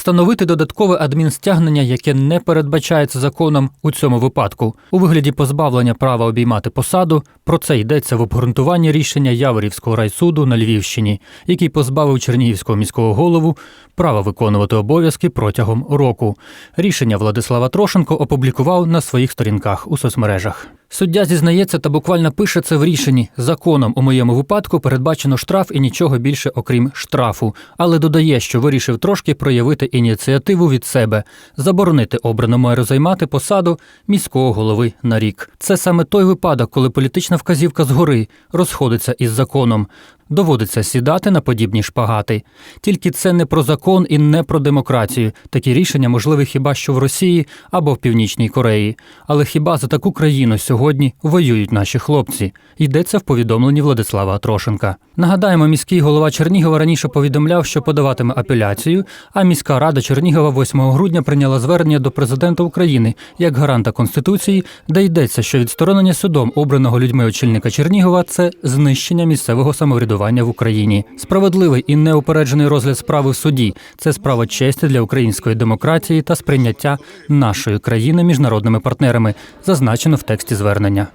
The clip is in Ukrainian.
встановити додаткове адмінстягнення, яке не передбачається законом у цьому випадку, у вигляді позбавлення права обіймати посаду. Про це йдеться в обґрунтуванні рішення Яворівського райсуду на Львівщині, який позбавив Чернігівського міського голову права виконувати обов'язки протягом року. Рішення Владислава Трошенко опублікував на своїх сторінках у соцмережах. Суддя зізнається та буквально пише це в рішенні. Законом у моєму випадку передбачено штраф і нічого більше, окрім штрафу, але додає, що вирішив трошки проявити ініціативу від себе, заборонити обраному меру займати посаду міського голови на рік. Це саме той випадок, коли політична вказівка згори розходиться із законом. Доводиться сідати на подібні шпагати. Тільки це не про закон і не про демократію. Такі рішення можливі хіба що в Росії або в Північній Кореї. Але хіба за таку країну сьогодні воюють наші хлопці? Йдеться в повідомленні Владислава Трошенка. Нагадаємо, міський голова Чернігова раніше повідомляв, що подаватиме апеляцію. А міська рада Чернігова 8 грудня прийняла звернення до президента України як гаранта конституції, де йдеться, що відсторонення судом обраного людьми очільника Чернігова це знищення місцевого самоврядування в Україні. Справедливий і неупереджений розгляд справи в суді це справа честі для української демократії та сприйняття нашої країни міжнародними партнерами, зазначено в тексті звернення.